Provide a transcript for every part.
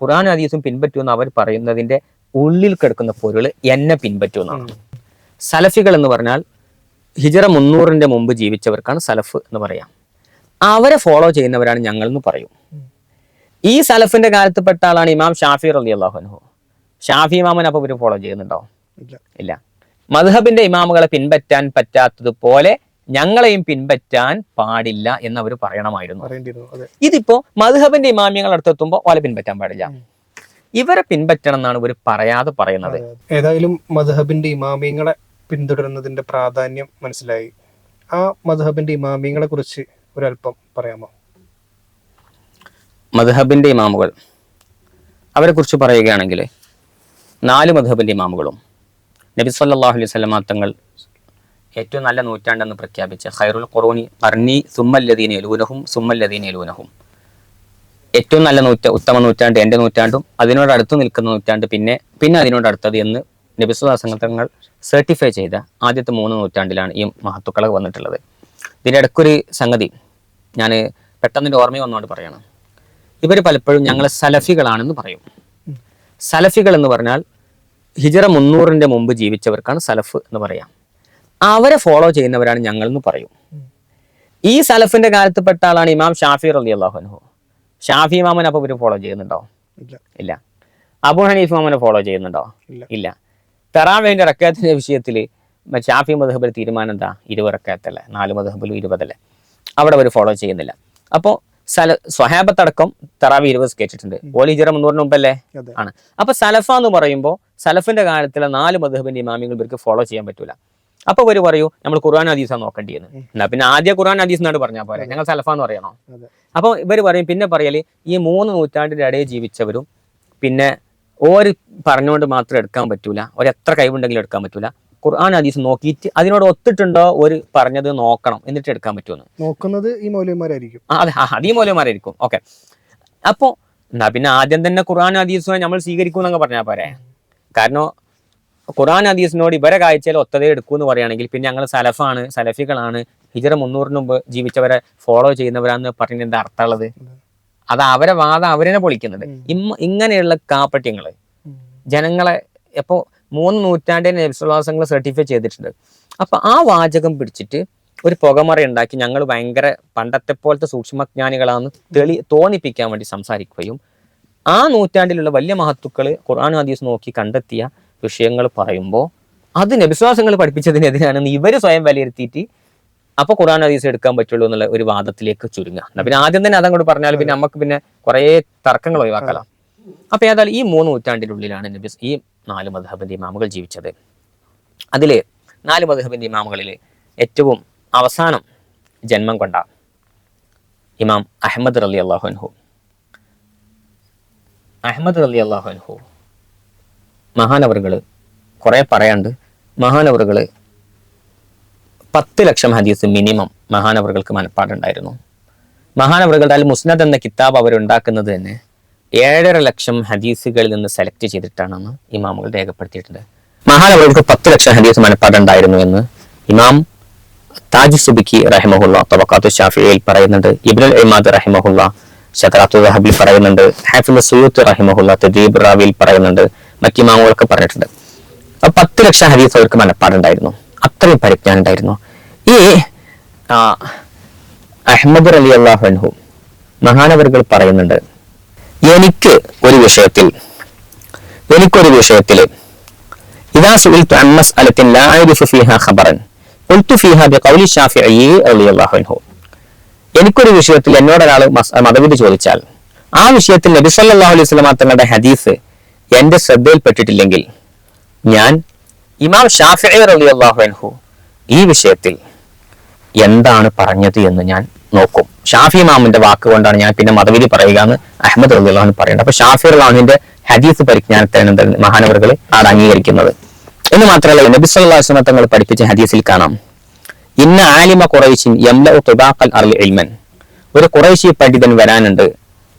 ഖുർആൻ ഹദീസും പിൻപറ്റുമെന്ന് അവർ പറയുന്നതിന്റെ ഉള്ളിൽ കിടക്കുന്ന പൊരുൾ എന്നെ പിൻപറ്റുമെന്നാണ്. സലഫികൾ എന്ന് പറഞ്ഞാൽ ഹിജറ മുന്നൂറിന്റെ മുമ്പ് ജീവിച്ചവർക്കാണ് സലഫ് എന്ന് പറയാം. അവരെ ഫോളോ ചെയ്യുന്നവരാണ് ഞങ്ങൾ എന്ന് പറയും. ഈ സലഫിന്റെ കാലത്ത് പെട്ട ആളാണ് ഇമാം ഷാഫി റലി അള്ളാഹുനഹു ഷാഫി ഇമാമൻ അപ്പൊ ഇവർ ഫോളോ ചെയ്യുന്നുണ്ടോ? ഇല്ല. മധുഹബിന്റെ ഇമാമുകളെ പിൻപറ്റാൻ പറ്റാത്തതുപോലെ ഞങ്ങളെയും പിൻപറ്റാൻ പാടില്ല എന്ന് അവർ പറയണമായിരുന്നു ഇതിപ്പോ മധുഹബന്റെ ഇമാമിയങ്ങൾ അടുത്തെത്തുമ്പോൾ ഓലെ പിൻപറ്റാൻ പാടില്ല. ഇവരെ പിൻപറ്റണം എന്നാണ് ഇവർ പറയാതെ പറയുന്നത്. ഏതായാലും മധുഹബിന്റെ ഇമാമിയങ്ങളെ പിന്തുടരുന്നതിന്റെ പ്രാധാന്യം മനസ്സിലായി. ആ മധുഹബിന്റെ ഇമാമിയങ്ങളെ കുറിച്ച് ഒരല്പം പറയാമോ? മധുഹബിന്റെ ഇമാമുകൾ. അവരെ കുറിച്ച് പറയുകയാണെങ്കിൽ നാല് മധുഹബിന്റെ ഇമാമുകളും നബി സല്ലല്ലാഹു അലൈഹി തങ്ങൾ ഏറ്റവും നല്ല നൂറ്റാണ്ടെന്ന് പ്രഖ്യാപിച്ച ഖൈറുൽ ഖുറൂനി അർണി സുമ്മല്ലദീന എലൂനഹും സുമ്മല്ലദീന എലൂനഹും ഏറ്റവും നല്ല നൂറ്റ ഉത്തമ നൂറ്റാണ്ട് എന്റെ നൂറ്റാണ്ടും അതിനോട് അടുത്ത് നിൽക്കുന്ന നൂറ്റാണ്ട് പിന്നെ പിന്നെ അതിനോട് അടുത്തത് എന്ന് നബിസുദാസങ്ങൾ തങ്ങൾ സർട്ടിഫൈ ചെയ്ത ആദ്യത്തെ മൂന്ന് നൂറ്റാണ്ടിലാണ് ഈ മഹത്തുക്കൾ വന്നിട്ടുള്ളത്. ഇതിന്റെ ഇടയ്ക്കൊരു സംഗതി ഞാൻ പെട്ടെന്ന് ഓർമ്മ വന്നുകൊണ്ട് പറയണം. ഇവർ പലപ്പോഴും ഞങ്ങൾ സലഫികളാണെന്ന് പറയും. സലഫികൾ എന്ന് പറഞ്ഞാൽ ഹിജറ മുന്നൂറിന്റെ മുമ്പ് ജീവിച്ചവർക്കാണ് സലഫ് എന്ന് പറയാം. അവരെ ഫോളോ ചെയ്യുന്നവരാണ് ഞങ്ങൾ എന്ന് പറയും. ഈ സലഫിന്റെ കാലത്ത് പെട്ട ആളാണ് ഇമാം ഷാഫി റലി അള്ളാഹുനഹു ഷാഫി ഇമാമൻ അപ്പൊ ഇവർ ഫോളോ ചെയ്യുന്നുണ്ടോ? ഇല്ല. അബു ഹനീഫ് ഇമാമനെ ഫോളോ ചെയ്യുന്നുണ്ടോ? ഇല്ല. തെറാവേന്റെ റക്കാത്തിന്റെ വിഷയത്തിൽ ഷാഫി മധബിൽ തീരുമാനം എന്താ? ഇരുപത് റക്കാത്തല്ലേ? നാല് മധബിലും ഇരുപതല്ലേ? അവിടെ അവർ ഫോളോ ചെയ്യുന്നില്ല. അപ്പോൾ സല സ്വഹാബത്തടക്കം തെറാവി ഇരുപത് കേട്ടിട്ടുണ്ട്. ഓലി ഹിജറ മുന്നൂറിന് മുമ്പല്ലേ? ആണ്. അപ്പൊ സലഫ എന്ന് പറയുമ്പോൾ സലഫിന്റെ കാലത്തിലെ നാല് മധുഹബിന്റെ ഇമാമികൾ ഇവർക്ക് ഫോളോ ചെയ്യാൻ പറ്റൂല. അപ്പൊ ഇവർ പറയൂ നമ്മൾ ഖുർആൻ ഹദീസാണ് നോക്കേണ്ടിയെന്ന്. എന്നാ പിന്നെ ആദ്യ ഖുർആൻ ഹദീസ് എന്നാണ് പറഞ്ഞാൽ പോരെ? ഞങ്ങൾ സലഫാന്ന് പറയണോ? അപ്പൊ ഇവർ പറയും പിന്നെ പറയൽ ഈ മൂന്ന് നൂറ്റാണ്ടിന്റെ ഇടയിൽ ജീവിച്ചവരും പിന്നെ ഓര് പറഞ്ഞുകൊണ്ട് മാത്രം എടുക്കാൻ പറ്റൂല ഒരു എത്ര കഴിവുണ്ടെങ്കിലും എടുക്കാൻ പറ്റൂല ഖുർആൻ ഹദീസ് നോക്കിയിട്ട് അതിനോട് ഒത്തിട്ടുണ്ടോ ഒരു പറഞ്ഞത് നോക്കണം എന്നിട്ട് എടുക്കാൻ പറ്റുമെന്ന് നോക്കുന്നത് ഈ മൗലന്മാരായിരിക്കും അതെ അത് ഈ മൂലമാരായിരിക്കും ഓക്കെ. അപ്പോ എന്നാ പിന്നെ ആദ്യം തന്നെ ഖുർആൻ ഹദീസുമായി നമ്മൾ സ്വീകരിക്കും എന്നൊക്കെ പറഞ്ഞാൽ പോരെ കാരണം ഖുർആൻ ഹദീസിനോട് ഇവരെ കാഴ്ചയിൽ ഒത്തതേ എടുക്കൂ എന്ന് പറയുകയാണെങ്കിൽ പിന്നെ ഞങ്ങൾ സലഫാണ് സലഫികളാണ്. ഹിജറ മുന്നൂറിന് മുമ്പ് ജീവിച്ചവരെ ഫോളോ ചെയ്യുന്നവരാന്ന് പറഞ്ഞ എന്താ അർത്ഥമുള്ളത് അത് അവരെ വാദം അവരെന്നെ പൊളിക്കുന്നുണ്ട് ഇമ്മ ഇങ്ങനെയുള്ള കാപ്പട്യങ്ങൾ ജനങ്ങളെ ഇപ്പോൾ മൂന്ന് നൂറ്റാണ്ടിന് നബിസ്വലാസങ്ങൾ സർട്ടിഫൈ ചെയ്തിട്ടുണ്ട്. അപ്പൊ ആ വാചകം പിടിച്ചിട്ട് ഒരു പുകമറ ഉണ്ടാക്കി ഞങ്ങൾ ഭയങ്കര പണ്ടത്തെ പോലത്തെ സൂക്ഷ്മജ്ഞാനികളാണെന്ന് തെളി തോന്നിപ്പിക്കാൻ വേണ്ടി സംസാരിക്കുകയും ആ നൂറ്റാണ്ടിലുള്ള വലിയ മഹത്തുക്കൾ ഖുർആൻ ഹദീസ് നോക്കി കണ്ടെത്തിയ വിഷയങ്ങൾ പറയുമ്പോൾ അത് വിശ്വാസങ്ങൾ പഠിപ്പിച്ചതിനെതിരാണ് ഇവർ സ്വയം വിലയിരുത്തിയിട്ട് അപ്പൊ ഖുറാൻ ഹദീസ് എടുക്കാൻ പറ്റുള്ളൂ എന്നുള്ള ഒരു വാദത്തിലേക്ക് ചുരുങ്ങുക. എന്നാ പിന്നെ ആദ്യം തന്നെ അതങ്ങോട്ട് പറഞ്ഞാൽ പിന്നെ നമുക്ക് പിന്നെ കുറേ തർക്കങ്ങൾ ഒഴിവാക്കലാം. അപ്പൊ ഏതായാലും ഈ മൂന്ന് നൂറ്റാണ്ടിനുള്ളിലാണ് നബി ഈ നാല് മധബിന്റെ മാമുകൾ ജീവിച്ചത്. അതിൽ നാല് മധബിന്റെ ഇമാമുകളിൽ ഏറ്റവും അവസാനം ജന്മം കൊണ്ട ഇമാം അഹമ്മദ് റലി അള്ളാഹുഹു അൻഹു. അഹമ്മദ് റലി അള്ളാഹുഹു അൻഹു. മഹാനവറുകൾ കുറെ പറയാണ്ട് മഹാനവറുകൾ പത്ത് ലക്ഷം ഹദീസ് മിനിമം മഹാനവറുകൾക്ക് മനപ്പാടുണ്ടായിരുന്നു. മഹാനവറുകളുടെ അതിൽ മുസ്നദ് എന്ന കിതാബ് അവരുണ്ടാക്കുന്നത് തന്നെ ഏഴര ലക്ഷം ഹദീസുകളിൽ നിന്ന് സെലക്ട് ചെയ്തിട്ടാണെന്ന് ഇമാമുകൾ രേഖപ്പെടുത്തിയിട്ടുണ്ട്. മഹാനവറുകൾക്ക് പത്ത് ലക്ഷം ഹദീസ് മനപ്പാടുണ്ടായിരുന്നു എന്ന് ഇമാം താജ് സുബിക്കി റഹിമഹുല്ല തബക്കാത്തു ഷാഫിയിൽ പറയുന്നുണ്ട്. ഇബ്നുൽ ഇമാദ് റഹിമഹുല്ല ഷതറാത്തു റഹബിൽ പറയുന്നുണ്ട്. ഹാഫിൾ സുയൂത്ത് റഹിമഹുല്ല തദീബ് റാവിയിൽ പറയുന്നുണ്ട്. മറ്റ് ഇമാമുകളൊക്കെ പറഞ്ഞിട്ടുണ്ട്. അപ്പൊ പത്ത് ലക്ഷം ഹദീസ് അവർക്ക് മനപ്പാടുണ്ടായിരുന്നു. അത്രയും പരിജ്ഞാനം ഉണ്ടായിരുന്നു ഈ അഹമ്മദ് അലി അള്ളാഹു മഹാനവറുകൾ പറയുന്നുണ്ട് എനിക്ക് ഒരു വിഷയത്തിൽ എനിക്കൊരു വിഷയത്തിൽ ഖബറൻ ബി ഖൗലി റളിയല്ലാഹു അൻഹു. എനിക്കൊരു വിഷയത്തിൽ എന്നോട് ഒരാൾ മതവിധി ചോദിച്ചാൽ ആ വിഷയത്തിൽ നബി സല്ലല്ലാഹു അലൈഹി വസല്ലമ തങ്ങളുടെ ഹദീസ് എന്റെ ശ്രദ്ധയിൽപ്പെട്ടിട്ടില്ലെങ്കിൽ ഞാൻ ഇമാം ഷാഫിഈ റളിയല്ലാഹു അള്ളാഹു ഈ വിഷയത്തിൽ എന്താണ് പറഞ്ഞത് എന്ന് ഞാൻ നോക്കും. ഷാഫി ഇമാമിന്റെ വാക്ക് കൊണ്ടാണ് ഞാൻ പിന്നെ മതവിധി പറയുക എന്ന് അഹമ്മദ് റളിയല്ലാഹു അള്ളാഹു പറയുന്നത്. അപ്പൊ ഷാഫി അള്ളാഹുവിന്റെ ഹദീസ് പരിജ്ഞാനത്തിന് എന്താണ് മഹാനവറുകൾ ആണ് അംഗീകരിക്കുന്നത്. എന്ന് മാത്രമല്ല നബി അലൈഹി തങ്ങൾ പഠിപ്പിച്ച ഹദീസിൽ കാണാം. ഇന്ന ആലിമ കുറൈശിൻ ഒരു കുറൈശി പണ്ഡിതൻ വരാനുണ്ട്.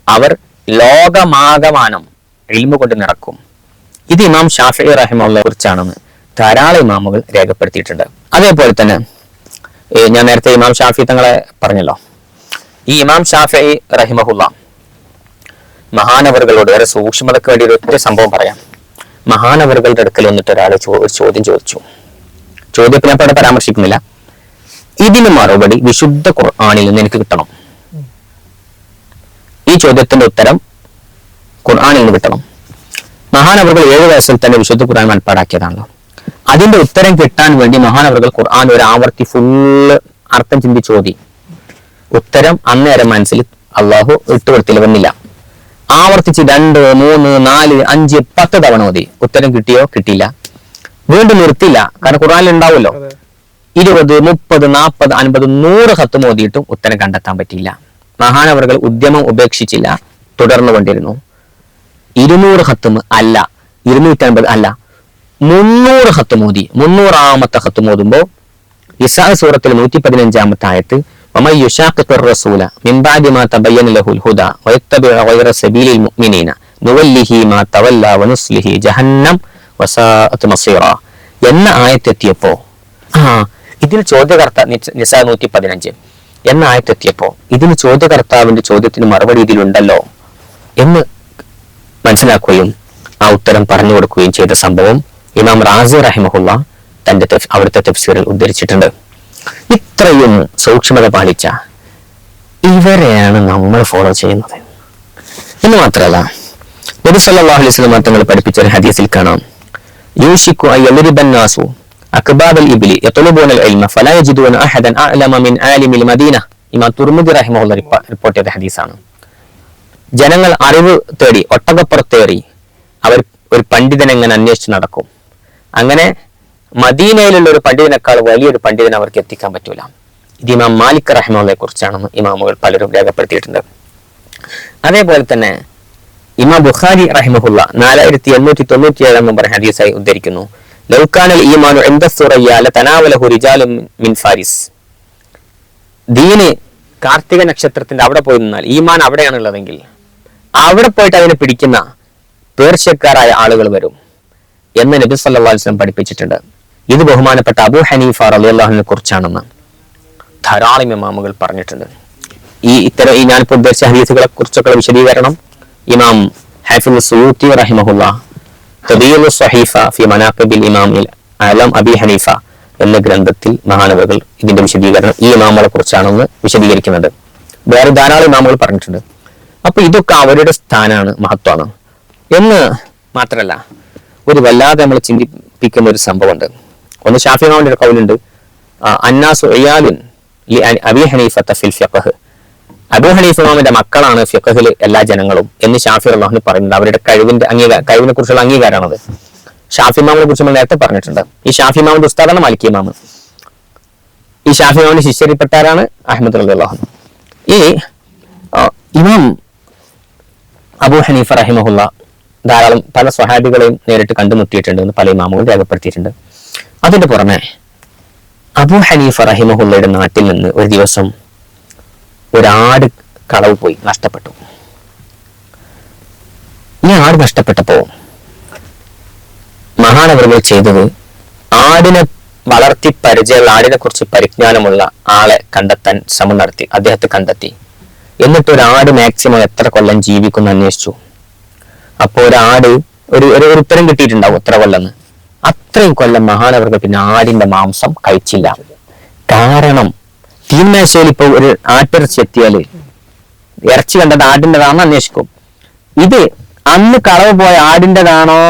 അവർ ലോകമാകമാനം ഇൽമു കൊണ്ട് നടക്കും. ഇത് ഇമാം ഷാഫി റഹിമുള്ളയെ കുറിച്ചാണെന്ന് ധാരാളം ഇമാമുകൾ രേഖപ്പെടുത്തിയിട്ടുണ്ട്. അതേപോലെ തന്നെ ഞാൻ നേരത്തെ ഇമാം ഷാഫി തങ്ങളെ പറഞ്ഞല്ലോ. ഈ ഇമാം ഷാഫി റഹിമഹുല്ല മഹാനവറുകളോട് ഏറെ സൂക്ഷ്മതയ്ക്ക് വേണ്ടി ഒരു ഒറ്റ സംഭവം പറയാം. മഹാനവറുകളുടെ അടുക്കൽ വന്നിട്ട് ഒരാൾ ഒരു ചോദ്യം ചോദിച്ചു. ചോദ്യത്തിന് ഞാൻ അവിടെ പരാമർശിക്കുന്നില്ല. ഇതിന് മറുപടി വിശുദ്ധ ഖുർആാനിൽ നിന്ന് എനിക്ക് കിട്ടണം. ഈ ചോദ്യത്തിന്റെ ഉത്തരം ഖുർആാനിൽ നിന്ന് കിട്ടണം. മഹാനവറുകൾ ഏഴ് വയസ്സിൽ തന്നെ വിശുദ്ധ ഖുർആൻ മനപ്പാടാക്കിയതാണല്ലോ അതിന്റെ ഉത്തരം കിട്ടാൻ വേണ്ടി മഹാനവറുകൾ ഖുർആൻ ഒരു ആവർത്തി ഫുള്ള് അർത്ഥം ചിന്തിച്ചു ഓതി. ഉത്തരം അന്നേരം മനസ്സിൽ അള്ളാഹു ഇട്ടുകൊടുത്തില്ല വന്നില്ല. ആവർത്തിച്ച് രണ്ട് മൂന്ന് നാല് അഞ്ച് പത്ത് തവണ ഓതി. ഉത്തരം കിട്ടിയോ കിട്ടിയില്ല. വീണ്ടും നിർത്തില്ല കാരണം ഖുർആനിൽ ഉണ്ടാവുമല്ലോ. ഇരുപത് മുപ്പത് നാൽപ്പത് അൻപത് നൂറ് കത്ത് മോദിയിട്ടും ഉത്തരം കണ്ടെത്താൻ പറ്റിയില്ല. മഹാനവറുകൾ ഉദ്യമം ഉപേക്ഷിച്ചില്ല തുടർന്നു കൊണ്ടിരുന്നു ഇരുന്നൂറ് ഹത്തും അല്ല ഇരുന്നൂറ്റി അൻപത് അല്ല മുന്നൂറ് ഹത്ത് മോദി മുന്നൂറാമത്തെ ഹത്ത് മോതുമ്പോ ഇസാ സൂറത്തിൽ നൂറ്റി പതിനഞ്ചാമത്തെ ആയത്ത് ومن يشاقق الرسول من بعد ما تبين له الهدى ويتبع غير سبيل المؤمنين نوله ما تولى ونصله جهنم وساءت مصيرا എന്ന ആയത്തെത്തിയപ്പോ ആ ഇതിന് ചോദ്യകർത്ത നിസ- നിസാ നൂറ്റി പതിനഞ്ച് എന്ന ആയത്തെത്തിയപ്പോ ഇതിന് ചോദ്യകർത്താവിന്റെ ചോദ്യത്തിന് മറുപടി ഇതിലുണ്ടല്ലോ എന്ന് മനസ്സിലാക്കുകയും ആ ഉത്തരം പറഞ്ഞു കൊടുക്കുകയും ചെയ്ത സംഭവം ഇമാം റാസി റഹിമഹുള്ള തന്റെ അവിടുത്തെ തഫ്സീറിൽ ഉദ്ധരിച്ചിട്ടുണ്ട്. ഇത്രയും സൂക്ഷ്മത പാലിച്ച ഇവരെയാണ് നമ്മൾ ഫോളോ ചെയ്യുന്നത്. എന്ന് മാത്രമല്ല നബി സല്ലല്ലാഹു അലൈഹി വസല്ലം തങ്ങൾ പഠിപ്പിച്ച ഒരു ഹദീസിൽ കാണാം. യൂഷിക്കു അൻ യദ്രിബൻ നാസു അക്ബാബ് അൽ ഇബ്ലി യത്ലുബൂന അൽ ഇൽമ ഫലാ യജിദൂന അഹദൻ അഅലമ മിൻ ആലിമിൽ മദീന. ഇമാം തുർമുദി റഹിമഹുള്ള റിപ്പ- റിപ്പോർട്ട് ചെയ്ത ഹദീസാണ്. ജനങ്ങൾ അറിവ് തേടി ഒട്ടകപ്പുറത്തേറി അവർ ഒരു പണ്ഡിതനെ എങ്ങനെ അന്വേഷിച്ച് നടക്കും. അങ്ങനെ മദീനയിലുള്ള ഒരു പണ്ഡിതനേക്കാൾ വലിയൊരു പണ്ഡിതൻ അവർക്ക് എത്തിക്കാൻ പറ്റൂല. ഇത് ഇമാം മാലിക് റഹ്മാനെ കുറിച്ചാണെന്ന് ഇമാമുകൾ പലരും രേഖപ്പെടുത്തിയിട്ടുണ്ട്. അതേപോലെ തന്നെ ഇമാം ബുഖാരി റഹിമഹുല്ല നാലായിരത്തി എണ്ണൂറ്റി തൊണ്ണൂറ്റി ഏഴാം നമ്പർ ഹദീസായി ഉദ്ധരിക്കുന്നു. ലൗക്കാനൽ ഈമാനു എന്തസുറയ്യാല തനാവലഹു റിജാലും മിൻ ഫാരിസ്. ദീന് കാർത്തിക നക്ഷത്രത്തിന്റെ അവിടെ പോയി നിന്നാൽ ഈമാൻ അവിടെയാണുള്ളതെങ്കിൽ അവിടെ പോയിട്ട് അതിനെ പിടിക്കുന്ന പേർഷ്യക്കാരായ ആളുകൾ വരും എന്ന് നബി അലൈഹി വസല്ലം പഠിപ്പിച്ചിട്ടുണ്ട്. ഇത് ബഹുമാനപ്പെട്ട അബു ഹനീഫ റളിയല്ലാഹുവിനെ കുറിച്ചാണെന്ന് ധാരാളം ഇമാമുകൾ പറഞ്ഞിട്ടുണ്ട്. ഈ ഇത്തരം ഈ ഞാനിപ്പോൾ ഉദ്ദേശിച്ച ഹദീസുകളെ കുറിച്ചൊക്കെ വിശദീകരണം ഇമാം ഹാഫിൻ സുയൂത്തി തബീലു മനാഖിബിൽ ഇമാം ഹനീഫ എന്ന ഗ്രന്ഥത്തിൽ മഹാനവകൾ ഇതിന്റെ വിശദീകരണം ഈ ഇമാമുകളെ കുറിച്ചാണെന്ന് വിശദീകരിക്കുന്നത് വേറെ ധാരാളം ഇമാമുകൾ പറഞ്ഞിട്ടുണ്ട്. അപ്പൊ ഇതൊക്കെ അവരുടെ സ്ഥാനമാണ് മഹത്വമാണ് എന്ന് മാത്രമല്ല ഒരു വല്ലാതെ നമ്മൾ ചിന്തിപ്പിക്കുന്ന ഒരു സംഭവമുണ്ട്. ഒന്ന് ഷാഫി മാമിന്റെ ഒരു കൗലുണ്ട് അന്നാസു അബി ഹനീഫത്ത ഫിൽ ഫിഖഹ്. അബു ഹനീഫ് ഇമാമിന്റെ മക്കളാണ് ഫിഖഹിൽ എല്ലാ ജനങ്ങളും എന്ന് ഷാഫി അള്ളാഹുന് പറയുന്നത് അവരുടെ കഴിവിന്റെ അംഗീകാര കഴിവിനെ കുറിച്ചുള്ള അംഗീകാരമാണത്. ഷാഫി ഇമാമിനെ കുറിച്ച് നമ്മൾ നേരത്തെ പറഞ്ഞിട്ടുണ്ട്. ഈ ഷാഫി ഇമാമിന്റെ ഉസ്താദാണ് മാലിക് ഇമാമ് ഈ ഷാഫി ഇമാമിന്റെ ശിഷ്യരിൽപ്പെട്ടാരാണ് അഹമ്മദ് അലി അള്ളാഹു ഈ ഇമാം അബു ഹനീഫ റഹിമഹുല്ല ധാരാളം പല സ്വഹാബികളെയും നേരിട്ട് കണ്ടുമുട്ടിയിട്ടുണ്ട് എന്ന് പല ഇമാമുകളും രേഖപ്പെടുത്തിയിട്ടുണ്ട്. അതിന്റെ പുറമെ അബു ഹനീഫ റഹിമഹുള്ളയുടെ നാട്ടിൽ നിന്ന് ഒരു ദിവസം ഒരാട് കളവ് പോയി നഷ്ടപ്പെട്ടു. ഈ ആട് നഷ്ടപ്പെട്ടപ്പോ മഹാനവറുകൾ ചെയ്തത് ആടിനെ വളർത്തി പരിചയമുള്ള ആടിനെ കുറിച്ച് പരിജ്ഞാനമുള്ള ആളെ കണ്ടെത്താൻ ശ്രമം നടത്തി അദ്ദേഹത്തെ കണ്ടെത്തി. എന്നിട്ട് ഒരു ആട് മാക്സിമം എത്ര കൊല്ലം ജീവിക്കുന്നു അന്വേഷിച്ചു. അപ്പോൾ ഒരു ആട് ഒരു ഒരു ഉത്തരം കിട്ടിയിട്ടുണ്ടാവും എത്ര കൊല്ലം അത്രയും കൊല്ലം മഹാനവർക്ക് പിന്നെ ആടിന്റെ മാംസം കഴിച്ചില്ല. കാരണം തീന്മേശയിൽ ഇപ്പൊ ഒരു ആട്ടിറച്ചി എത്തിയാൽ ഇറച്ചി കണ്ടത് ആടിന്റെതാണെന്ന് അന്വേഷിക്കും. ഇത് അന്ന് കളവ് പോയ ആടിന്റെതാണോ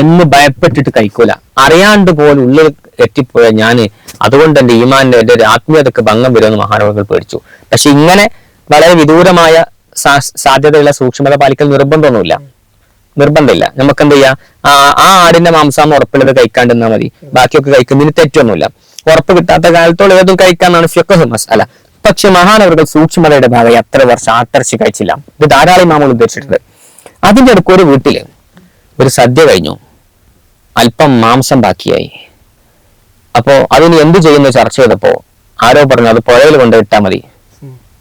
എന്ന് ഭയപ്പെട്ടിട്ട് കഴിക്കൂല. അറിയാണ്ട് പോലും ഉള്ളിൽ എത്തിപ്പോയ ഞാൻ അതുകൊണ്ട് എന്റെ ഈമാന്റെ എന്റെ ഒരു ആത്മീയതക്ക് ഭംഗം വരുമെന്ന് മഹാനവർകൾ പേടിച്ചു. പക്ഷെ ഇങ്ങനെ വളരെ വിദൂരമായ സാധ്യതയുള്ള സൂക്ഷ്മത പാലിക്കൽ നിർബന്ധമൊന്നുമില്ല. നിർബന്ധമില്ല. നമുക്ക് എന്ത് ചെയ്യാം ആ ആ ആടിന്റെ മാംസം ഉറപ്പുള്ളത് കഴിക്കാണ്ടിരുന്നാൽ മതി. ബാക്കിയൊക്കെ കഴിക്കുന്നതിന് തെറ്റൊന്നുമില്ല. ഉറപ്പ് കിട്ടാത്ത കാലത്തോളം ഏതും കഴിക്കാന്നാണ് ഫിഖഹ് മസാല പക്ഷെ മഹാനവറുകൾ സൂക്ഷ്മതയുടെ ഭാഗം എത്ര വർഷം ആട്ടർച്ചി കഴിച്ചില്ല. ഇത് ധാരാളം മാമൂൾ ഉദ്ദേശിച്ചിട്ടുണ്ട് അതിന്റെ അടുക്ക് ഒരു വീട്ടിൽ ഒരു സദ്യ കഴിഞ്ഞു. അല്പം മാംസം ബാക്കിയായി. അപ്പോ അതിന് എന്ത് ചെയ്യുന്നു ചർച്ച ചെയ്തപ്പോ ആരോ പറഞ്ഞു അത് പുഴയിൽ കൊണ്ടുവിട്ടാൽ മതി.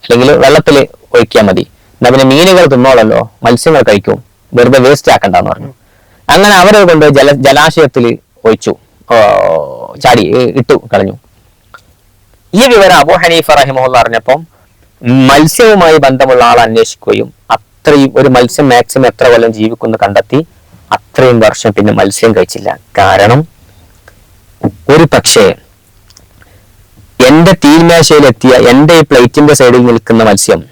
അല്ലെങ്കിൽ വെള്ളത്തിൽ ഒഴിക്കാൻ മതി. എന്നാ പിന്നെ മീനുകൾ തിന്നോളല്ലോ മത്സ്യങ്ങൾ കഴിക്കും. വെറുതെ വേസ്റ്റ് ആക്കണ്ടെന്ന് പറഞ്ഞു. അങ്ങനെ അവരെ കൊണ്ട് ജല ജലാശയത്തിൽ ഒഴിച്ചു. ചാടി ഇട്ടു കളഞ്ഞു. ഈ വിവരം അബു ഹനീഫ റഹിമുള്ള അറിഞ്ഞപ്പം മത്സ്യവുമായി ബന്ധമുള്ള ആൾ അന്വേഷിക്കുകയും അത്രയും ഒരു മത്സ്യം മാക്സിമം എത്ര കൊല്ലം ജീവിക്കുന്നു കണ്ടെത്തി അത്രയും വർഷം പിന്നെ മത്സ്യം കഴിച്ചില്ല. കാരണം ഒരു പക്ഷേ എന്റെ തീൻമേശയിലെത്തിയ എന്റെ ഈ പ്ലേറ്റിന്റെ സൈഡിൽ നിൽക്കുന്ന മത്സ്യം.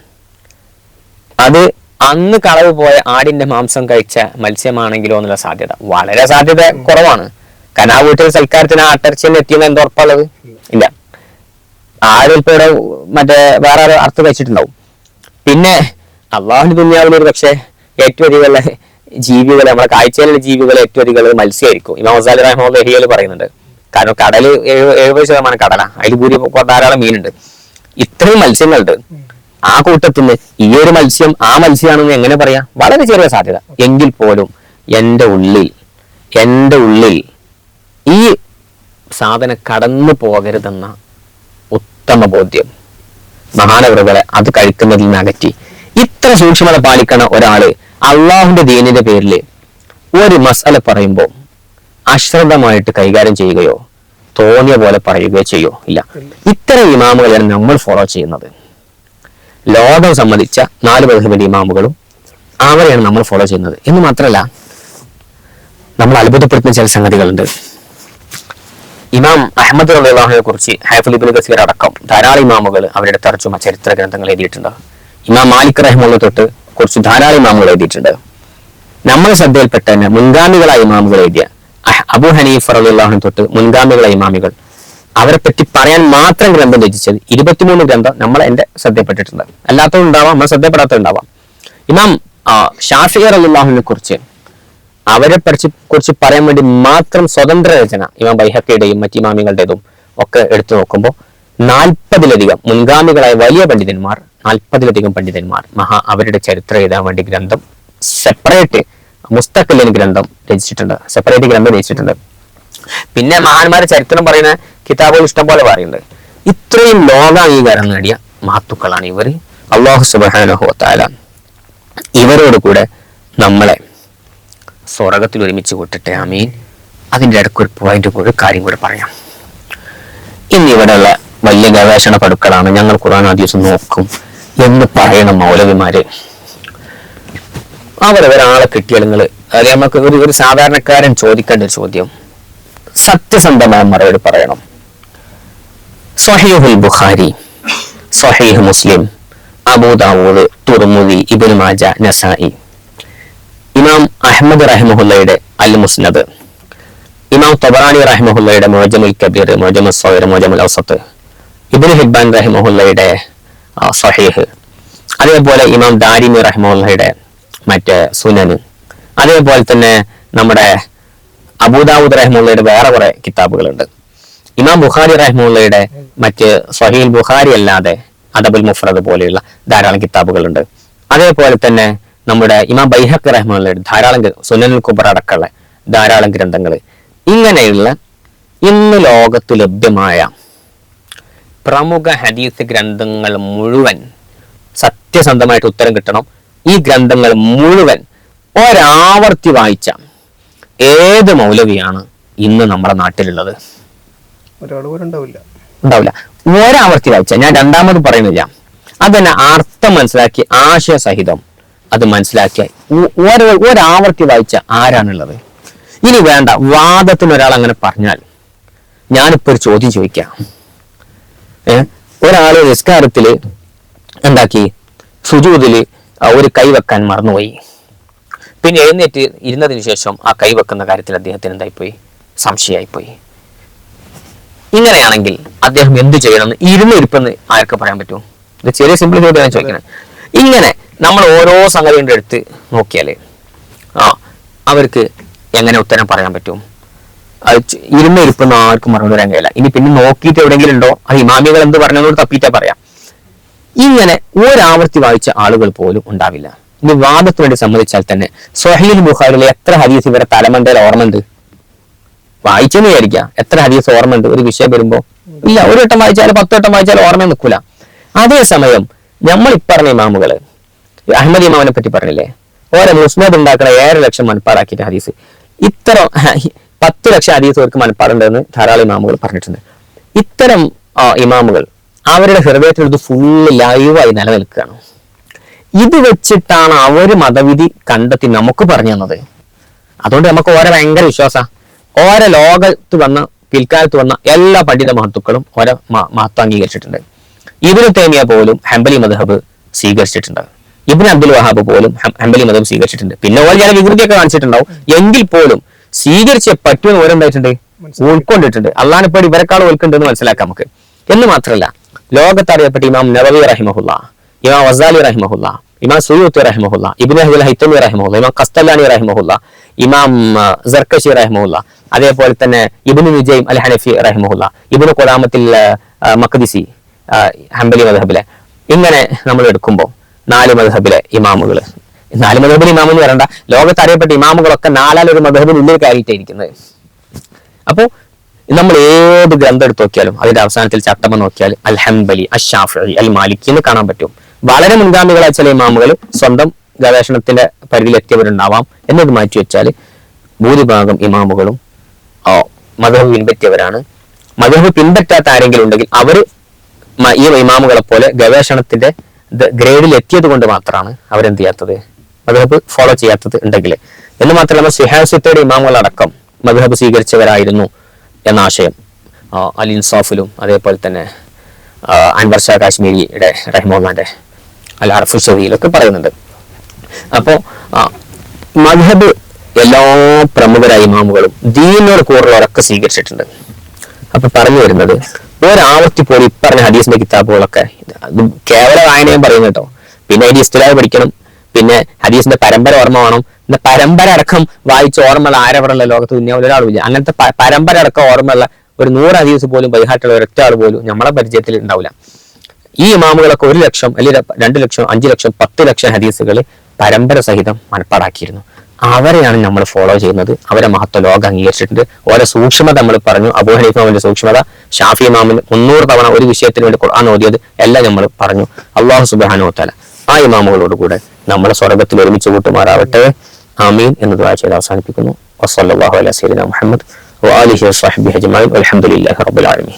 അത് അന്ന് കളവ് പോയ ആടിന്റെ മാംസം കഴിച്ച മത്സ്യമാണെങ്കിലോ എന്നുള്ള സാധ്യത. വളരെ സാധ്യത കുറവാണ്. കാരണം ആ വീട്ടിൽ സൽക്കാരത്തിന് ആ അട്ടർച്ചയിൽ എത്തിയെന്ന് എന്താ ഉറപ്പുള്ളത്? ഇല്ല. ആട് മറ്റേ വേറെ ആരോ അർത്ഥം വെച്ചിട്ടുണ്ടാവും പിന്നെ അള്ളാഹുന്റെ ഒരു പക്ഷേ ഏറ്റവും അധികമുള്ള ജീവികൾ നമ്മുടെ കാഴ്ചയിലുള്ള ജീവികൾ ഏറ്റവും അധികം മത്സ്യമായിരിക്കും. ഇമാം റഹ്മുള്ള ഏരിയയിൽ പറയുന്നുണ്ട്. കാരണം കടൽ എഴു എഴുപത് ശതമാനം കടല. അതിൽ ഭൂരി ധാരാളം മീനുണ്ട്. ഇത്രയും മത്സ്യങ്ങളുണ്ട്. ആ കൂട്ടത്തിൽ ഈ ഒരു മത്സ്യം ആ മത്സ്യമാണെന്ന് എങ്ങനെ പറയാ? വളരെ ചെറിയ സാധ്യത. എങ്കിൽ പോലും എന്റെ ഉള്ളിൽ എന്റെ ഉള്ളിൽ ഈ സാധനം കടന്നു പോകരുതെന്ന ഉത്തമ ബോധ്യം. മഹാനവറുകളെ അത് കഴിക്കുന്നതിൽ നിന്ന് അകറ്റി ഇത്ര സൂക്ഷ്മത പാലിക്കണ ഒരാൾ അള്ളാഹുന്റെ ദീനിന്റെ പേരിൽ ഒരു മസാല പറയുമ്പോൾ അശ്രദ്ധമായിട്ട് കൈകാര്യം ചെയ്യുകയോ തോന്നിയ പോലെ പറയുകയോ ചെയ്യോ. ഇല്ല. ഇത്തരം ഇമാമുകളെയാണ് നമ്മൾ ഫോളോ ചെയ്യുന്നത്. ലോകം സംബന്ധിച്ച നാല് ബഹുബലി ഇമാമുകളും അവരെയാണ് നമ്മൾ ഫോളോ ചെയ്യുന്നത്. എന്ന് മാത്രമല്ല നമ്മൾ അത്ഭുതപ്പെടുത്തുന്ന ചില സംഗതികളുണ്ട്. ഇമാം അഹമ്മദ് അള്ളാഹുനെ കുറിച്ച് ഹൈഫുലിബിൻ ഗസീർ അടക്കം ധാരാളം ഇമാമുകൾ അവരുടെ തർജമ ചരിത്ര ഗ്രന്ഥങ്ങൾ എഴുതിയിട്ടുണ്ട്. ഇമാം മാലിക് റഹ്മുള്ള തൊട്ട് കുറച്ച് ധാരാളം ഇമാമുകൾ എഴുതിയിട്ടുണ്ട്. നമ്മൾ ശ്രദ്ധയിൽപ്പെട്ട മുൻഗാമികളായ ഇമാമുകൾ എഴുതിയ അബു ഹനീഫ് അള്ളാഹുനെ തൊട്ട് മുൻഗാമികളെ ഇമാമികൾ. അവരെ പറ്റി പറയാൻ മാത്രം ഗ്രന്ഥം രചിച്ചത് ഇരുപത്തിമൂന്ന് ഗ്രന്ഥം നമ്മൾ എന്റെ ശ്രദ്ധയിൽപ്പെട്ടിട്ടുണ്ട്. അല്ലാത്തതുണ്ടാവാം നമ്മൾ ശ്രദ്ധപ്പെടാത്തതുണ്ടാവാം ഇമാം ഷാഫി അള്ളാഹുവിനെ കുറിച്ച് അവരെ പറിച്ച് കുറിച്ച് പറയാൻ വേണ്ടി മാത്രം സ്വതന്ത്ര രചന ഇമാം ബൈഹക്കയുടെയും മറ്റു ഇമാമികളുടേതും ഒക്കെ എടുത്തു നോക്കുമ്പോൾ നാൽപ്പതിലധികം മുൻഗാമികളായ വലിയ പണ്ഡിതന്മാർ നാൽപ്പതിലധികം പണ്ഡിതന്മാർ മഹാ അവരുടെ ചരിത്രം എഴുതാൻ വേണ്ടി ഗ്രന്ഥം സെപ്പറേറ്റ് മുസ്തഖലിൻ ഗ്രന്ഥം രചിച്ചിട്ടുണ്ട്. സെപ്പറേറ്റ് ഗ്രന്ഥം രചിച്ചിട്ടുണ്ട്. പിന്നെ മഹാന്മാരുടെ ചരിത്രം പറയുന്ന കിതാബുകൾ ഇഷ്ടം പോലെ പറയുന്നുണ്ട്. ഇത്രയും ലോകാംഗീകാരം നേടിയ മാത്തുക്കളാണ് ഇവർ അള്ളാഹു സുബാനഹുത്താല ഇവരോട് കൂടെ നമ്മളെ സ്വർഗത്തിൽ ഒരുമിച്ച് കൂട്ടിട്ടെ ആമീൻ. അതിന്റെ ഇടയ്ക്ക് ഒരു പോയിന്റ് കൂടെ കാര്യം കൂടെ പറയാം. ഇന്ന് ഇവിടെയുള്ള വലിയ ഗവേഷണ പടുക്കളാണ് ഞങ്ങൾ ഖുർആൻ ആദ്യം നോക്കും എന്ന് പറയണം മൗലവിമാര്. അവരൊരാളെ കിട്ടിയാൽ നിങ്ങൾ അത് നമുക്ക് ഒരു ഒരു സാധാരണക്കാരൻ ചോദിക്കേണ്ട ഒരു ചോദ്യം. സത്യസന്ധമായ മറുപടി പറയണം. സ്വഹീഹുൽ ബുഖാരി സ്വഹീഹ് മുസ്ലിം അബൂദാവൂദ് തുർമുദി ഇബ്നു മാജ നസായി. ഇമാം അഹമ്മദ് റഹ്മുല്ലയുടെ അൽ മുസ്നദ് ഇമാം തബറാനി റഹ്മുല്ലയുടെ മോജമുൽ കബീർ മോജമുൽ സോയർ മോജമുൽ ഔസത്ത്. ഇബിൻ ഹിബാൻ റഹ്മുല്ലയുടെ സഹീഹ് അതേപോലെ ഇമാം ദാരിമി റഹിമഹുല്ലയുടെ മറ്റ് സുനന് അതേപോലെ തന്നെ നമ്മുടെ അബൂദാവൂദ് റഹ്മുള്ളയുടെ വേറെ കുറെ കിതാബുകളുണ്ട്. ഇമാം ബുഖാരി റഹ്മുള്ളയുടെ മറ്റ് സഹീൽ ബുഖാരി അല്ലാതെ അദബുൽ മുഫ്രദ് പോലെയുള്ള ധാരാളം കിതാബുകളുണ്ട്. അതേപോലെ തന്നെ നമ്മുടെ ഇമാം ബൈഹക്ക് റഹ്മുള്ളയുടെ ധാരാളം സുനനുൽ കുബർ അടക്കമുള്ള ധാരാളം ഗ്രന്ഥങ്ങൾ. ഇങ്ങനെയുള്ള ഇന്ന് ലോകത്ത് ലഭ്യമായ പ്രമുഖ ഹദീസ് ഗ്രന്ഥങ്ങൾ മുഴുവൻ സത്യസന്ധമായിട്ട് ഉത്തരം കിട്ടണം. ഈ ഗ്രന്ഥങ്ങൾ മുഴുവൻ ഒരാവർത്തി വായിച്ച ഏത് മൗലവിയാണ് ഇന്ന് നമ്മുടെ നാട്ടിലുള്ളത്? ഉണ്ടാവില്ല. ഒരാവർത്തി വായിച്ച ഞാൻ രണ്ടാമത് പറയുന്നില്ല. അതന്നെ അർത്ഥം മനസ്സിലാക്കി ആശയസഹിതം അത് മനസ്സിലാക്കിയ ഒരാവർത്തി വായിച്ച ആരാണുള്ളത്? ഇനി വേണ്ട വാദത്തിന് ഒരാൾ അങ്ങനെ പറഞ്ഞാൽ ഞാനിപ്പോ ഒരു ചോദ്യം ചോദിക്കാം. ഏഹ് ഒരാൾ നിസ്കാരത്തിൽ എന്താക്കി? സുജൂതിൽ ഒരു കൈവെക്കാൻ മറന്നുപോയി. പിന്നെ എഴുന്നേറ്റ് ഇരുന്നതിന് ശേഷം ആ കൈ വെക്കുന്ന കാര്യത്തിൽ അദ്ദേഹത്തിന് എന്തായിപ്പോയി? സംശയമായിപ്പോയി. ഇങ്ങനെയാണെങ്കിൽ അദ്ദേഹം എന്ത് ചെയ്യണം? ഇരുന്ന് ഇരിപ്പെന്ന് ആർക്ക് പറയാൻ പറ്റുമോ ഇത് ചെറിയ സിമ്പിൾ ചോദ്യം ഞാൻ ചോദിക്കുന്നത്. ഇങ്ങനെ നമ്മൾ ഓരോ സംഗതിയുടെ അടുത്ത് നോക്കിയാൽ ആ അവർക്ക് എങ്ങനെ ഉത്തരം പറയാൻ പറ്റും? ഇരുന്ന് ഇരിപ്പെന്ന് ആർക്കും മറന്നു വരാൻ കഴിയില്ല. ഇനി പിന്നെ നോക്കിയിട്ട് എവിടെയെങ്കിലും ഉണ്ടോ? ആ ഇമാമികൾ എന്ത് പറഞ്ഞതോട് തപ്പിയിട്ടാ പറയാം. ഇങ്ങനെ ഒരാവർത്തി വായിച്ച ആളുകൾ പോലും ഉണ്ടാവില്ല. ഇനി വാദത്തിന് വേണ്ടി സമ്മതിച്ചാൽ തന്നെ സ്വഹീൽ ബുഖാരിലെ എത്ര ഹദീസ് ഇവരെ തലമണ്ടയിൽ ഓർമ്മയുണ്ട്? വായിച്ചെന്ന് വിചാരിക്കാം എത്ര ഹദീസ് ഓർമ്മയുണ്ട്? ഒരു വിഷയം വരുമ്പോ? ഇല്ല ഒരു വട്ടം വായിച്ചാൽ പത്ത് വട്ടം വായിച്ചാൽ ഓർമ്മ നിൽക്കൂല. അതേസമയം നമ്മൾ ഇപ്പറഞ്ഞ ഇമാമുകൾ അഹമ്മദ് ഇമാമിനെ പറ്റി പറഞ്ഞില്ലേ? ഓരോ മുസ്ലിം ഉണ്ടാക്കുന്ന ഏഴര ലക്ഷം മൺപാടാക്കിയിട്ട് ഹദീസ്. ഇത്തരം പത്ത് ലക്ഷം ഹദീസ് അവർക്ക് മൺപാടുണ്ടെന്ന് ധാരാളം ഇമാമുകൾ പറഞ്ഞിട്ടുണ്ട്. ഇത്തരം ഇമാമുകൾ അവരുടെ ഹൃദയത്തിൽ ഇത് ഫുള്ള് ലൈവായി നിലനിൽക്കുകയാണ്. ഇത് വെച്ചിട്ടാണ് അവർ മതവിധി കണ്ടെത്തി നമുക്ക് പറഞ്ഞു തന്നത്. അതുകൊണ്ട് നമുക്ക് ഓരോ ഭയങ്കര വിശ്വാസ. ഓരോ ലോകത്ത് വന്ന പിൽക്കാലത്ത് വന്ന എല്ലാ പണ്ഡിത മഹത്തുക്കളും ഓരോ മഹത്വം അംഗീകരിച്ചിട്ടുണ്ട്. ഇബിന് തേമിയ പോലും ഹംബലി മദ്ഹബ് സ്വീകരിച്ചിട്ടുണ്ട്. ഇബിൻ അബ്ദുൽ വഹാബ് പോലും ഹംബലി മദ്ഹബ് സ്വീകരിച്ചിട്ടുണ്ട്. പിന്നെ ഓരോ ചില വികൃതിയൊക്കെ കാണിച്ചിട്ടുണ്ടാവും. എങ്കിൽ പോലും സ്വീകരിച്ചേ പറ്റുമെന്ന് ഓരോ ഓരെന്തായിട്ടുണ്ട്? ഉൾക്കൊണ്ടിട്ടുണ്ട്. അള്ളാഹിനെപ്പടി ഇവരെക്കാൾ ഉൾക്കൊണ്ടെന്ന് മനസ്സിലാക്കാം നമുക്ക്. എന്ന് മാത്രമല്ല ലോകത്ത് അറിയപ്പെട്ട ഇമാം നബവി റഹിമഹുല്ല ഇമാം വസാലി റഹിമഹുല്ല ഇമാം സുയൂത്ത് റഹിമഹുല്ല ഇബിൻ ഹൈത്തമി റഹിമഹുല്ല ഇമാം കസ്തല്ലാനി റഹിമഹുല്ല ഇമാം സർക്കശി റഹിമഹുല്ല അതേപോലെ തന്നെ ഇബിന് വിജയ് അൽ ഹനഫി റഹിമഹുല്ല ഇബിന് ഖുറാമത്തിൽ മക്ദിസി ഹംബലി മദഹബിലെ. ഇങ്ങനെ നമ്മൾ എടുക്കുമ്പോൾ നാല് മദഹബിലെ ഇമാമുകൾ നാല് മദഹബിലെ ഇമാം എന്ന് പറയണ്ട ലോകത്ത് അറിയപ്പെട്ട ഇമാമുകളൊക്കെ നാലാലൊരു ഉള്ളിൽ കയറിയിട്ടായിരിക്കുന്നത് അപ്പോ നമ്മൾ ഏത് ഗ്രന്ഥം എടുത്ത് നോക്കിയാലും അതിന്റെ അവസാനത്തിൽ ചട്ടമ നോക്കിയാൽ അൽ ഹംബലി അഷാഫി അൽ മാലിക്കി എന്ന് കാണാൻ പറ്റും. വളരെ മുൻഗാമികളായ ചില ഇമാമുകൾ സ്വന്തം ഗവേഷണത്തിന്റെ പരിധിയിലെത്തിയവരുണ്ടാവാം എന്നത് മാറ്റി വെച്ചാൽ ഭൂരിഭാഗം ഇമാമുകളും ഓ മധബ് പിൻപറ്റിയവരാണ്. മധബ് പിൻപറ്റാത്ത ആരെങ്കിലും ഉണ്ടെങ്കിൽ അവർ ഈ ഇമാമുകളെ പോലെ ഗവേഷണത്തിന്റെ ഗ്രേഡിൽ എത്തിയത് കൊണ്ട് മാത്രമാണ് അവരെന്ത് ചെയ്യാത്തത് മധബ് ഫോളോ ചെയ്യാത്തത് ഉണ്ടെങ്കിൽ. എന്ന് മാത്രമല്ല സിഹാസിത്തയുടെ ഇമാമുകളടക്കം മധബ് സ്വീകരിച്ചവരായിരുന്നു. എന്ന ആശയം. അൽ ഇൻസാഫിലും അതേപോലെ തന്നെ അൻവർ ഷാ കാശ്മീരിയുടെ റഹ്മോന്നാന്റെ അൽ അറഫുൽ ഷവിയിലൊക്കെ പറയുന്നുണ്ട്. അപ്പോ ആ, മദ്ഹബ് എല്ലാ പ്രമുഖരായ ഇമാമുകളും ദീനോട് കൂടുതലൊക്കെ സ്വീകരിച്ചിട്ടുണ്ട്. അപ്പൊ പറഞ്ഞു വരുന്നത് ഒരാവർത്തി പോലും ഇപ്പറഞ്ഞ ഹദീസിന്റെ കിതാബുകളൊക്കെ കേവല വായനയും പറയുന്നു കേട്ടോ. പിന്നെ അതിന്റെ ഇസ്തിലായി പഠിക്കണം പിന്നെ ഹദീസിന്റെ പരമ്പര ഓർമ്മ വേണം പരമ്പര അടക്കം വായിച്ച ഓർമ്മയുള്ള ആരവരുള്ള ലോകത്ത് ദുന്യാവിൽ ഒരാളുമില്ല. അങ്ങനത്തെ പരമ്പര അടക്കം ഓർമ്മയുള്ള ഒരു നൂറ് ഹദീസ് പോലും ബൈഹാട്ടുള്ള ഒരൊറ്റ ആൾ പോലും നമ്മളെ പരിചയത്തിൽ ഉണ്ടാവില്ല. ഈ ഇമാമുകളൊക്കെ ഒരു ലക്ഷം അല്ലെങ്കിൽ രണ്ട് ലക്ഷം അഞ്ചു ലക്ഷം പത്ത് ലക്ഷം ഹദീസുകൾ പരമ്പര സഹിതം മനപ്പാടാക്കിയിരുന്നു. അവരെയാണ് നമ്മൾ ഫോളോ ചെയ്യുന്നത്. അവരെ മഹത്വ ലോകം അംഗീകരിച്ചിട്ടുണ്ട്. ഓരോ സൂക്ഷ്മത നമ്മൾ പറഞ്ഞു. അബൂ ഹനീഫ് മാമിന്റെ സൂക്ഷ്മത ഷാഫി ഇമാമിന് മുന്നൂറ് തവണ ഒരു വിഷയത്തിന് വേണ്ടി ഖുർആൻ ഓതിയത് എല്ലാം നമ്മൾ പറഞ്ഞു. അള്ളാഹു സുബാനോ തല ആ ഇമാമുകളോട് കൂടെ നമ്മളെ സ്വർഗത്തിൽ ഒരുമിച്ച് കൂട്ടുമാറാവട്ടെ. ആമീൻ എന്ന് ദുആ ചെയ്ത് അവസാനിപ്പിക്കുന്നു. വസ്ലാഹു അലാ സയ്യിദിന മുഹമ്മദ് വആലിഹി സാഹിബി അജ്മഈൻ. അലഹമുല്ലാ റബ്ബിൽ ആലമീൻ.